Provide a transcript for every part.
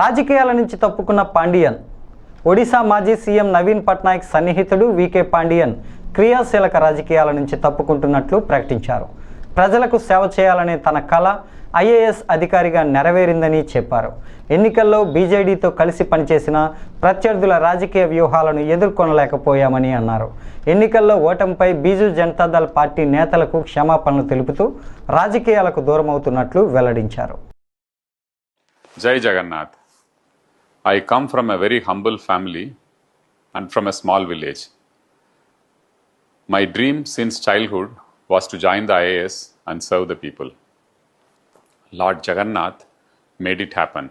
రాజకీయాల నుంచి తప్పుకున్న పాండియన్. ఒడిశా మాజీ సీఎం నవీన్ పట్నాయక్ సన్నిహితుడు వికే పాండియన్ క్రియాశీలక రాజకీయాల నుంచి తప్పుకుంటున్నట్లు ప్రకటించారు. ప్రజలకు సేవ చేయాలనే తన కళ ఐఏఎస్ అధికారిగా నెరవేరిందని చెప్పారు. ఎన్నికల్లో బీజేడీతో కలిసి పనిచేసిన ప్రత్యర్థుల రాజకీయ వ్యూహాలను ఎదుర్కొనలేకపోయామని అన్నారు. ఎన్నికల్లో ఓటమిపై బీజు జనతాదళ్ పార్టీ నేతలకు క్షమాపణలు తెలుపుతూ రాజకీయాలకు దూరమవుతున్నట్లు వెల్లడించారు. జై Jagannadh. I come from a very humble family and from a small village. My dream since childhood was to join the IAS and serve the people. Lord Jagannath made it happen.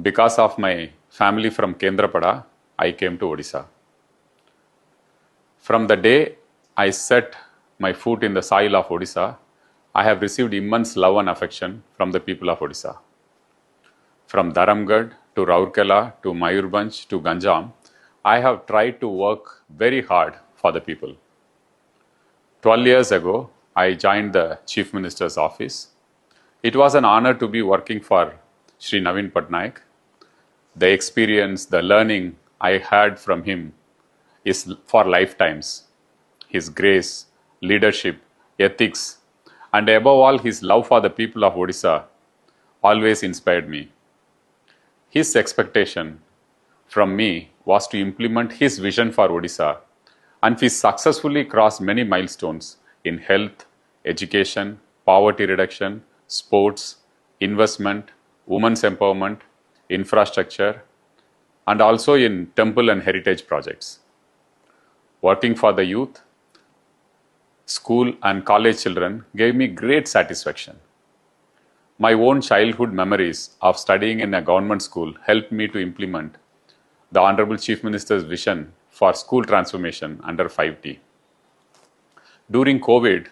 Because of my family from Kendrapada, I came to Odisha. From the day I set my foot in the soil of Odisha, I have received immense love and affection from the people of Odisha. From Dharamgad to Raurkela to Mayurbhanj to Ganjam, I have tried to work very hard for the people. 12 years ago, I joined the Chief Minister's office. It was an honor to be working for Sri Navin Patnaik. The experience, the learning I had from him is for lifetimes. His grace, leadership, ethics, and above all, his love for the people of Odisha always inspired me. His expectation from me was to implement his vision for Odisha, and we successfully crossed many milestones in health, education, poverty reduction, sports, investment, women's empowerment, infrastructure, and also in temple and heritage projects. Working for the youth, school, and college children gave me great satisfaction. My own childhood memories of studying in a government school helped me to implement the Honorable Chief Minister's vision for school transformation under 5T. During COVID,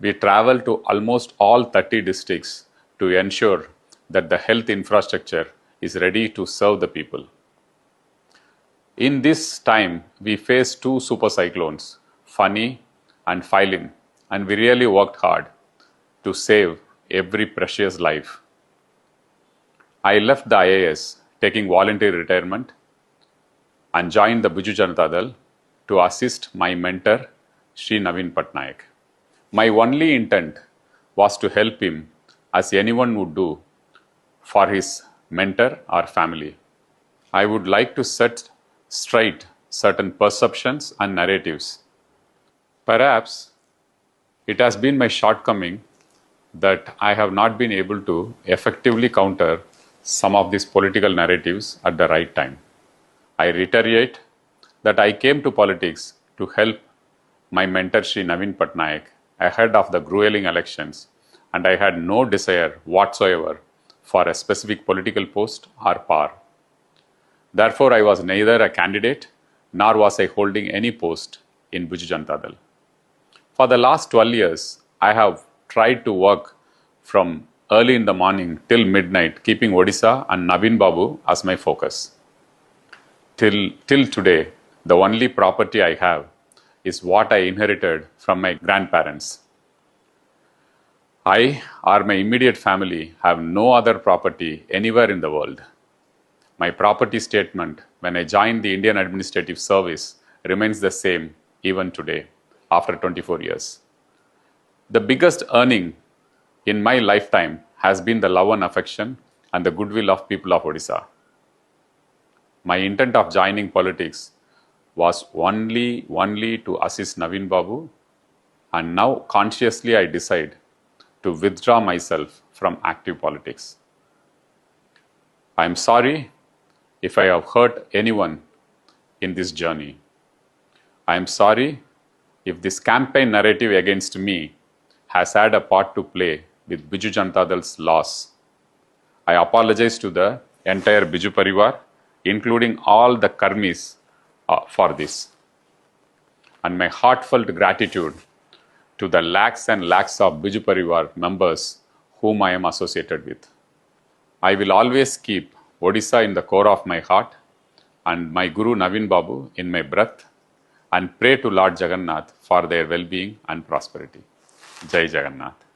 we traveled to almost all 30 districts to ensure that the health infrastructure is ready to serve the people. In this time, we faced two super cyclones, Fani and Philin, and we really worked hard to save every precious life. I left the IAS taking voluntary retirement and joined the Biju Janata Dal to assist my mentor Sri Navin Patnaik. My only intent was to help him as anyone would do for his mentor or family. I would like to set straight certain perceptions and narratives. Perhaps it has been my shortcoming that I have not been able to effectively counter some of these political narratives at the right time. I reiterate that I came to politics to help my mentor Sri Navin Patnaik ahead of the grueling elections, and I had no desire whatsoever for a specific political post or power. Therefore, I was neither a candidate nor was I holding any post in Biju Janata Dal. For the last 12 years, I have tried to work from early in the morning till midnight, keeping Odisha and Navin Babu as my focus. Till, till today, the only property I have is what I inherited from my grandparents. I or my immediate family have no other property anywhere in the world. My property statement when I joined the Indian Administrative Service remains the same even today after 24 years. The biggest earning in my lifetime has been the love and affection and the goodwill of people of Odisha. My intent of joining politics was only only to assist Navin Babu and now consciously I decide to withdraw myself from active politics. I am sorry if I have hurt anyone in this journey. I am sorry if this campaign narrative against me has had a part to play with Biju Janata loss. I apologize to the entire Biju Parivar, including all the Karmis, uh, for this. And my heartfelt gratitude to the lakhs and lakhs of Biju Parivar members whom I am associated with. I will always keep Odisha in the core of my heart and my Guru Navin Babu in my breath and pray to Lord Jagannath for their well being and prosperity. Jai Jagannath.